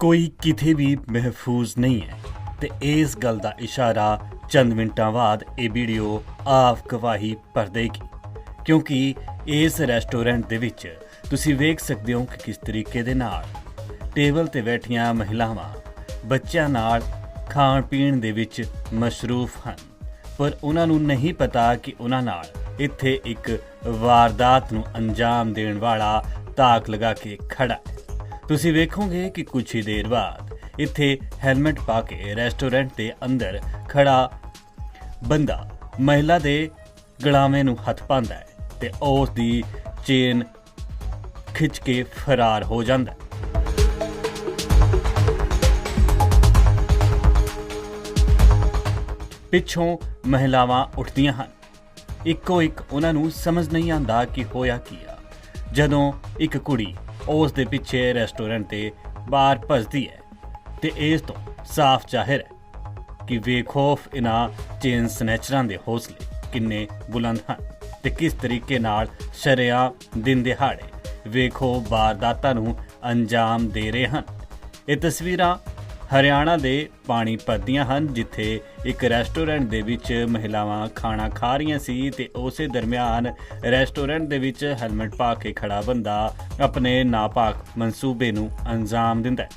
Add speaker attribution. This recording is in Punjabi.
Speaker 1: ਕੋਈ ਕਿਤੇ ਵੀ ਮਹਿਫੂਜ਼ ਨਹੀਂ ਹੈ। ਤੇ ਇਸ ਗੱਲ ਦਾ ਇਸ਼ਾਰਾ ਚੰਦ ਮਿੰਟਾਂ ਬਾਅਦ ਇਹ ਵੀਡੀਓ ਆਪ ਗਵਾਹੀ ਭਰ ਦੇਗੀ ਕਿਉਂਕਿ ਇਸ ਰੈਸਟੋਰੈਂਟ ਦੇ ਵਿੱਚ ਤੁਸੀਂ ਵੇਖ ਸਕਦੇ ਹੋ ਕਿ ਕਿਸ ਤਰੀਕੇ ਦੇ ਨਾਲ ਟੇਬਲ ਤੇ ਬੈਠੀਆਂ ਮਹਿਲਾਵਾਂ ਬੱਚਿਆਂ ਨਾਲ ਖਾਣ ਪੀਣ ਦੇ ਵਿੱਚ ਮਸ਼ਰੂਫ ਹਨ। ਪਰ ਉਹਨਾਂ ਨੂੰ ਨਹੀਂ ਪਤਾ ਕਿ ਉਹਨਾਂ ਨਾਲ ਇੱਥੇ ਇੱਕ ਵਾਰਦਾਤ ਨੂੰ ਅੰਜਾਮ ਦੇਣ ਵਾਲਾ ਤਾਕ ਲਗਾ ਕੇ ਖੜਾ ਹੈ। ਤੁਸੀਂ ਵੇਖੋਗੇ ਕਿ ਕੁਝ ਹੀ ਦੇਰ ਬਾਅਦ ਇੱਥੇ ਹੈਲਮਟ ਪਾ ਕੇ ਰੈਸਟੋਰੈਂਟ ਦੇ ਅੰਦਰ ਖੜਾ ਬੰਦਾ ਮਹਿਲਾ ਦੇ ਗਲਾਵੇਂ ਨੂੰ ਹੱਥ ਪਾਉਂਦਾ ਹੈ ਤੇ ਉਸ ਦੀ ਚੇਨ ਖਿੱਚ ਕੇ ਫਰਾਰ ਹੋ ਜਾਂਦਾ ਹੈ। ਪਿੱਛੋਂ ਮਹਿਲਾਵਾਂ ਉੱਠਦੀਆਂ ਹਨ। ਇੱਕੋ ਇੱਕ ਉਹਨਾਂ ਨੂੰ ਸਮਝ ਨਹੀਂ ਆਉਂਦਾ ਕਿ ਹੋਇਆ ਕੀ ਆ। ਜਦੋਂ ਇੱਕ ਕੁੜੀ ਉਸ ਦੇ ਪਿੱਛੇ ਰੈਸਟੋਰੈਂਟ ਤੇ ਬਾਹਰ ਭੱਜਦੀ ਹੈ ਤੇ ਇਸ ਤੋਂ ਸਾਫ਼ ਜ਼ਾਹਿਰ ਹੈ ਕਿ ਬੇਖੌਫ ਇਨਾ ਚੇਨ ਸਨੈਚਰਾਂ ਦੇ ਹੌਸਲੇ ਕਿੰਨੇ ਬੁਲੰਦ ਹਨ ਤੇ ਕਿਸ ਤਰੀਕੇ ਨਾਲ ਸ਼ਰਿਆ ਦਿਨ ਦਿਹਾੜੇ ਵੇਖੋ ਵਾਰਦਾਤਾਂ ਨੂੰ ਅੰਜਾਮ ਦੇ ਰਹੇ ਹਨ। ਇਹ ਤਸਵੀਰਾਂ ਹਰਿਆਣਾ ਦੇ ਪਾਣੀਪਤ ਦੀਆਂ ਹਨ, ਜਿੱਥੇ ਇੱਕ ਰੈਸਟੋਰੈਂਟ ਦੇ ਵਿੱਚ ਮਹਿਲਾਵਾਂ ਖਾਣਾ ਖਾ ਰਹੀਆਂ ਸੀ ਤੇ ਉਸੇ ਦਰਮਿਆਨ ਰੈਸਟੋਰੈਂਟ ਦੇ ਵਿੱਚ ਹੈਲਮਟ ਪਾ ਕੇ ਖੜਾ ਬੰਦਾ ਆਪਣੇ ਨਾਪਾਕ ਮਨਸੂਬੇ ਨੂੰ ਅੰਜਾਮ ਦਿੰਦਾ ਹੈ।